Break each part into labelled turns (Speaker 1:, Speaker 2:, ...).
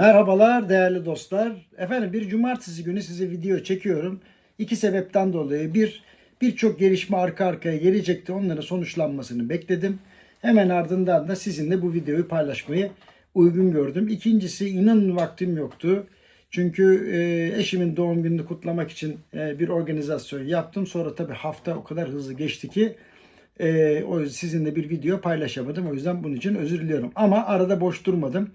Speaker 1: Merhabalar değerli dostlar. Efendim bir cumartesi günü size video çekiyorum. İki sebepten dolayı. Bir, birçok gelişme arka arkaya gelecekti. Onların sonuçlanmasını bekledim. Hemen ardından da sizinle bu videoyu paylaşmayı uygun gördüm. İkincisi inanın vaktim yoktu. Çünkü e, eşimin doğum gününü kutlamak için e, bir organizasyon yaptım. Sonra tabii hafta o kadar hızlı geçti ki e, o sizinle bir video paylaşamadım. O yüzden bunun için özür diliyorum. Ama arada boş durmadım.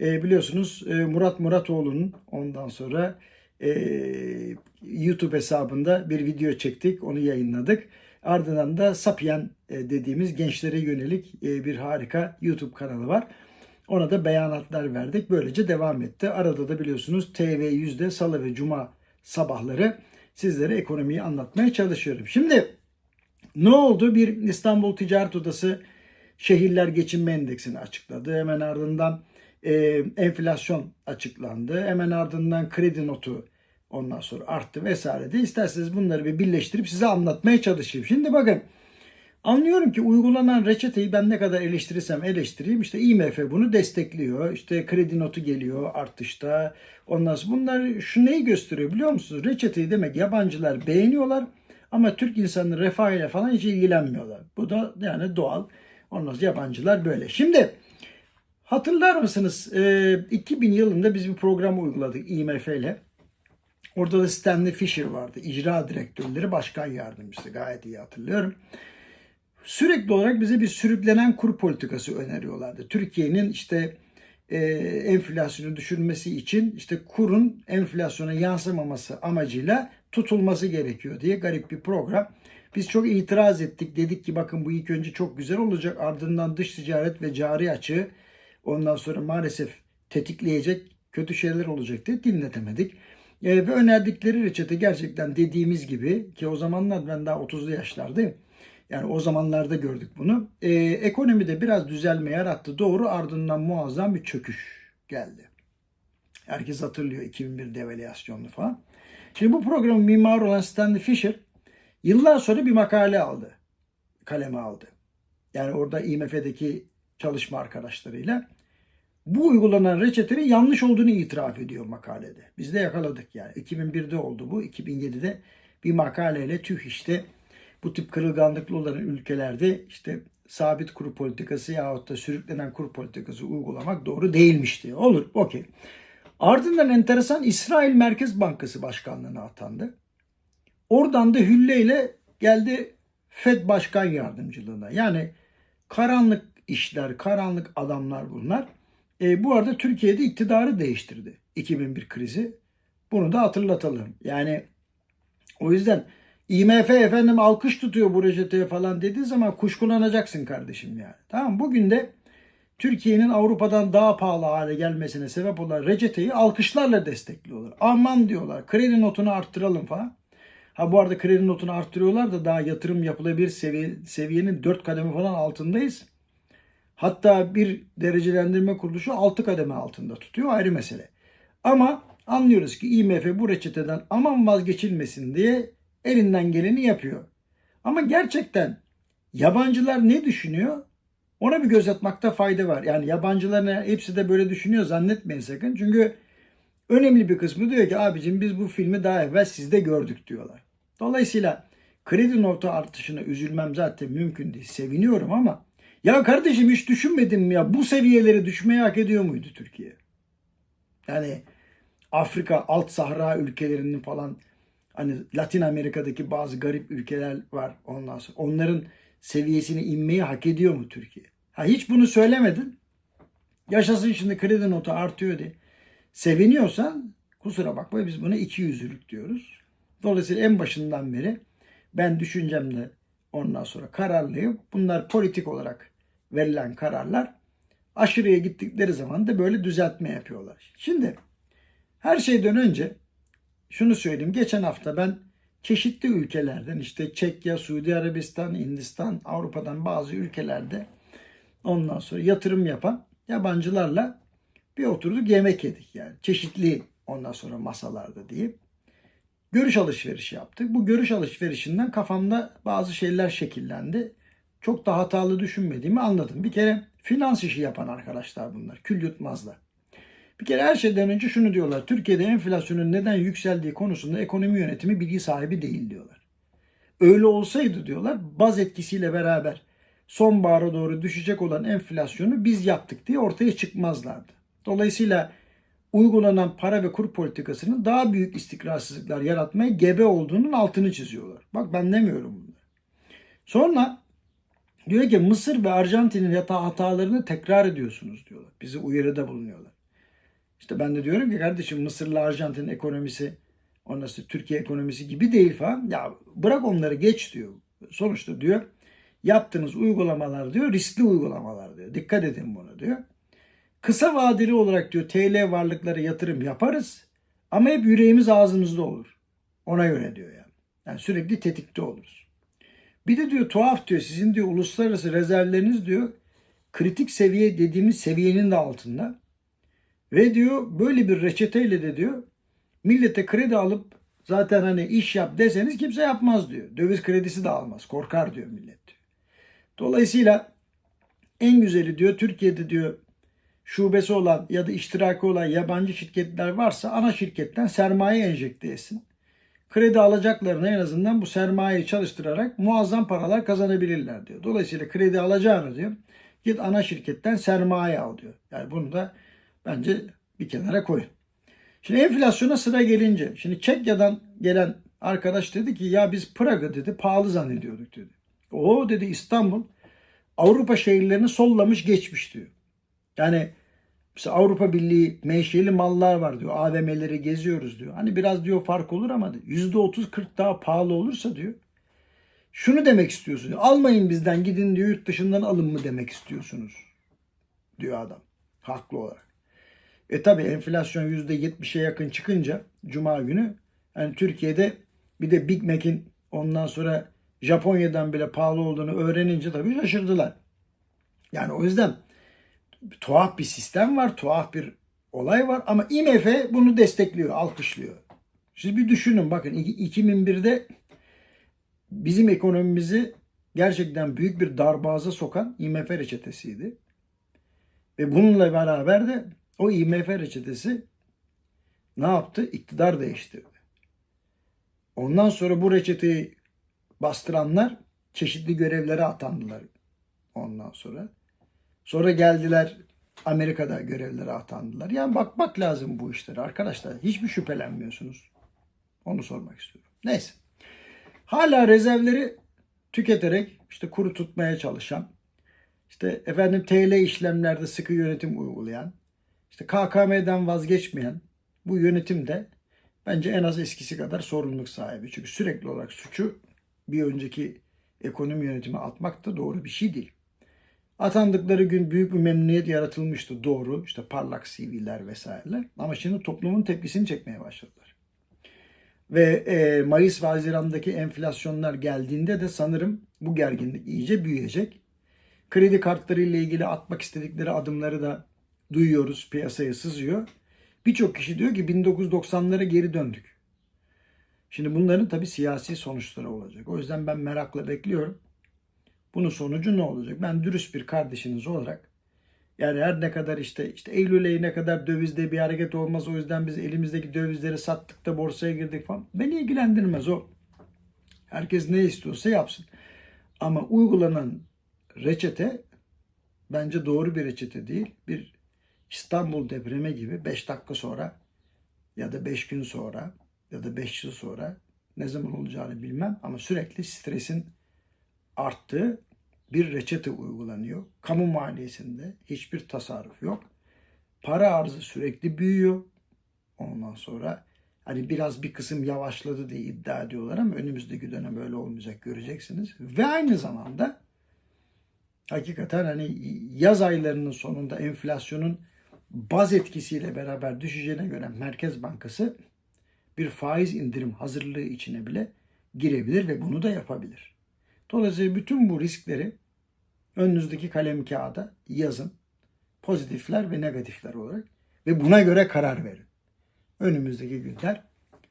Speaker 1: E, biliyorsunuz e, Murat Muratoğlu'nun ondan sonra e, YouTube hesabında bir video çektik. Onu yayınladık. Ardından da Sapien e, dediğimiz gençlere yönelik e, bir harika YouTube kanalı var. Ona da beyanatlar verdik. Böylece devam etti. Arada da biliyorsunuz TV yüzde salı ve cuma sabahları sizlere ekonomiyi anlatmaya çalışıyorum. Şimdi ne oldu? Bir İstanbul Ticaret Odası şehirler geçinme endeksini açıkladı. Hemen ardından e, enflasyon açıklandı. Hemen ardından kredi notu ondan sonra arttı vesaire de isterseniz bunları bir birleştirip size anlatmaya çalışayım. Şimdi bakın anlıyorum ki uygulanan reçeteyi ben ne kadar eleştirirsem eleştireyim işte IMF bunu destekliyor. İşte kredi notu geliyor artışta. Ondan sonra bunlar şu neyi gösteriyor biliyor musunuz? Reçeteyi demek yabancılar beğeniyorlar ama Türk insanı refahıyla falan hiç ilgilenmiyorlar. Bu da yani doğal. Ondan sonra yabancılar böyle. Şimdi Hatırlar mısınız? Ee, 2000 yılında biz bir program uyguladık IMF ile. Orada da Stanley Fisher vardı. İcra direktörleri başkan yardımcısı. Gayet iyi hatırlıyorum. Sürekli olarak bize bir sürüklenen kur politikası öneriyorlardı. Türkiye'nin işte e, enflasyonu düşürmesi için işte kurun enflasyona yansımaması amacıyla tutulması gerekiyor diye garip bir program. Biz çok itiraz ettik. Dedik ki bakın bu ilk önce çok güzel olacak. Ardından dış ticaret ve cari açığı ondan sonra maalesef tetikleyecek kötü şeyler olacak diye dinletemedik. E, ve önerdikleri reçete gerçekten dediğimiz gibi ki o zamanlar ben daha 30'lu yaşlardayım. Yani o zamanlarda gördük bunu. E, ekonomide biraz düzelme yarattı. Doğru ardından muazzam bir çöküş geldi. Herkes hatırlıyor 2001 devalüasyonlu falan. Şimdi bu programın mimarı olan Stanley Fisher yıllar sonra bir makale aldı. Kaleme aldı. Yani orada IMF'deki çalışma arkadaşlarıyla bu uygulanan reçetenin yanlış olduğunu itiraf ediyor makalede. Biz de yakaladık yani. 2001'de oldu bu. 2007'de bir makaleyle tüh işte bu tip kırılganlıklı olan ülkelerde işte sabit kuru politikası yahut da sürüklenen kur politikası uygulamak doğru değilmişti. Olur, okey. Ardından enteresan İsrail Merkez Bankası Başkanlığı'na atandı. Oradan da hülleyle geldi Fed Başkan Yardımcılığına. Yani karanlık işler, karanlık adamlar bunlar. E, bu arada Türkiye'de iktidarı değiştirdi 2001 krizi. Bunu da hatırlatalım. Yani o yüzden IMF efendim alkış tutuyor bu reçeteye falan dediği zaman kuşkulanacaksın kardeşim yani. Tamam bugün de Türkiye'nin Avrupa'dan daha pahalı hale gelmesine sebep olan reçeteyi alkışlarla destekliyorlar. Aman diyorlar kredi notunu arttıralım falan. Ha bu arada kredi notunu arttırıyorlar da daha yatırım yapılabilir seviye, seviyenin 4 kademe falan altındayız. Hatta bir derecelendirme kuruluşu 6 kademe altında tutuyor ayrı mesele. Ama anlıyoruz ki IMF bu reçeteden aman vazgeçilmesin diye elinden geleni yapıyor. Ama gerçekten yabancılar ne düşünüyor? Ona bir göz atmakta fayda var. Yani yabancıların hepsi de böyle düşünüyor zannetmeyin sakın. Çünkü önemli bir kısmı diyor ki abicim biz bu filmi daha evvel sizde gördük diyorlar. Dolayısıyla kredi notu artışına üzülmem zaten mümkün değil. Seviniyorum ama ya kardeşim hiç düşünmedim ya bu seviyelere düşmeyi hak ediyor muydu Türkiye? Yani Afrika, Alt Sahra ülkelerinin falan hani Latin Amerika'daki bazı garip ülkeler var ondan sonra. Onların seviyesine inmeyi hak ediyor mu Türkiye? Ha hiç bunu söylemedin. Yaşasın şimdi kredi notu artıyor diye. Seviniyorsan kusura bakma biz buna iki yüzlülük diyoruz. Dolayısıyla en başından beri ben düşüncemle ondan sonra kararlıyım. Bunlar politik olarak verilen kararlar aşırıya gittikleri zaman da böyle düzeltme yapıyorlar. Şimdi her şeyden önce şunu söyleyeyim. Geçen hafta ben çeşitli ülkelerden işte Çekya, Suudi Arabistan, Hindistan, Avrupa'dan bazı ülkelerde ondan sonra yatırım yapan yabancılarla bir oturduk yemek yedik yani. Çeşitli ondan sonra masalarda diyeyim. Görüş alışverişi yaptık. Bu görüş alışverişinden kafamda bazı şeyler şekillendi. Çok da hatalı düşünmediğimi anladım. Bir kere finans işi yapan arkadaşlar bunlar. Kül yutmazlar. Bir kere her şeyden önce şunu diyorlar. Türkiye'de enflasyonun neden yükseldiği konusunda ekonomi yönetimi bilgi sahibi değil diyorlar. Öyle olsaydı diyorlar baz etkisiyle beraber sonbahara doğru düşecek olan enflasyonu biz yaptık diye ortaya çıkmazlardı. Dolayısıyla uygulanan para ve kur politikasının daha büyük istikrarsızlıklar yaratmaya gebe olduğunun altını çiziyorlar. Bak ben demiyorum bunları. Sonra diyor ki Mısır ve Arjantin'in hata hatalarını tekrar ediyorsunuz diyorlar. Bizi uyarıda bulunuyorlar. İşte ben de diyorum ki kardeşim Mısır'la Arjantin ekonomisi ondan sonra Türkiye ekonomisi gibi değil falan. Ya bırak onları geç diyor. Sonuçta diyor yaptığınız uygulamalar diyor riskli uygulamalar diyor. Dikkat edin buna diyor. Kısa vadeli olarak diyor TL varlıklara yatırım yaparız ama hep yüreğimiz ağzımızda olur. Ona göre diyor yani. Yani sürekli tetikte oluruz. Bir de diyor tuhaf diyor sizin diyor uluslararası rezervleriniz diyor kritik seviye dediğimiz seviyenin de altında. Ve diyor böyle bir reçeteyle de diyor millete kredi alıp zaten hani iş yap deseniz kimse yapmaz diyor. Döviz kredisi de almaz. Korkar diyor millet diyor. Dolayısıyla en güzeli diyor Türkiye'de diyor şubesi olan ya da iştiraki olan yabancı şirketler varsa ana şirketten sermaye enjekte etsin. Kredi alacaklarına en azından bu sermayeyi çalıştırarak muazzam paralar kazanabilirler diyor. Dolayısıyla kredi alacağını diyor git ana şirketten sermaye al diyor. Yani bunu da bence bir kenara koyun. Şimdi enflasyona sıra gelince, şimdi Çekya'dan gelen arkadaş dedi ki ya biz Praga dedi pahalı zannediyorduk dedi. O dedi İstanbul Avrupa şehirlerini sollamış geçmiş diyor. Yani mesela Avrupa Birliği menşeli mallar var diyor. AVM'leri geziyoruz diyor. Hani biraz diyor fark olur ama %30-40 daha pahalı olursa diyor. Şunu demek istiyorsun. Diyor, Almayın bizden gidin diyor yurt dışından alın mı demek istiyorsunuz. Diyor adam. Haklı olarak. E tabi enflasyon %70'e yakın çıkınca Cuma günü yani Türkiye'de bir de Big Mac'in ondan sonra Japonya'dan bile pahalı olduğunu öğrenince tabii şaşırdılar. Yani o yüzden tuhaf bir sistem var, tuhaf bir olay var ama IMF bunu destekliyor, alkışlıyor. Siz bir düşünün bakın 2001'de bizim ekonomimizi gerçekten büyük bir darbaza sokan IMF reçetesiydi. Ve bununla beraber de o IMF reçetesi ne yaptı? İktidar değiştirdi. Ondan sonra bu reçeteyi bastıranlar çeşitli görevlere atandılar ondan sonra. Sonra geldiler Amerika'da görevlere atandılar. Yani bakmak lazım bu işlere arkadaşlar. Hiç mi şüphelenmiyorsunuz? Onu sormak istiyorum. Neyse. Hala rezervleri tüketerek işte kuru tutmaya çalışan, işte efendim TL işlemlerde sıkı yönetim uygulayan, işte KKM'den vazgeçmeyen bu yönetim de bence en az eskisi kadar sorumluluk sahibi. Çünkü sürekli olarak suçu bir önceki ekonomi yönetime atmak da doğru bir şey değil. Atandıkları gün büyük bir memnuniyet yaratılmıştı doğru. işte parlak CV'ler vesaireler. Ama şimdi toplumun tepkisini çekmeye başladılar. Ve e, Mayıs ve Haziran'daki enflasyonlar geldiğinde de sanırım bu gerginlik iyice büyüyecek. Kredi kartları ile ilgili atmak istedikleri adımları da duyuyoruz, piyasaya sızıyor. Birçok kişi diyor ki 1990'lara geri döndük. Şimdi bunların tabii siyasi sonuçları olacak. O yüzden ben merakla bekliyorum. Bunun sonucu ne olacak? Ben dürüst bir kardeşiniz olarak yani her ne kadar işte işte Eylül ayına kadar dövizde bir hareket olmaz. O yüzden biz elimizdeki dövizleri sattık da borsaya girdik falan. Beni ilgilendirmez o. Herkes ne istiyorsa yapsın. Ama uygulanan reçete bence doğru bir reçete değil. Bir İstanbul depremi gibi 5 dakika sonra ya da 5 gün sonra ya da 5 yıl sonra ne zaman olacağını bilmem ama sürekli stresin arttığı bir reçete uygulanıyor. Kamu maliyesinde hiçbir tasarruf yok. Para arzı sürekli büyüyor. Ondan sonra hani biraz bir kısım yavaşladı diye iddia ediyorlar ama önümüzdeki dönem öyle olmayacak göreceksiniz. Ve aynı zamanda hakikaten hani yaz aylarının sonunda enflasyonun baz etkisiyle beraber düşeceğine göre Merkez Bankası bir faiz indirim hazırlığı içine bile girebilir ve bunu da yapabilir. Dolayısıyla bütün bu riskleri önünüzdeki kalem kağıda yazın. Pozitifler ve negatifler olarak ve buna göre karar verin. Önümüzdeki günler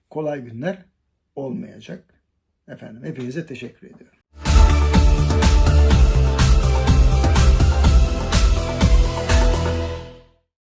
Speaker 1: kolay günler olmayacak. Efendim hepinize teşekkür ediyorum.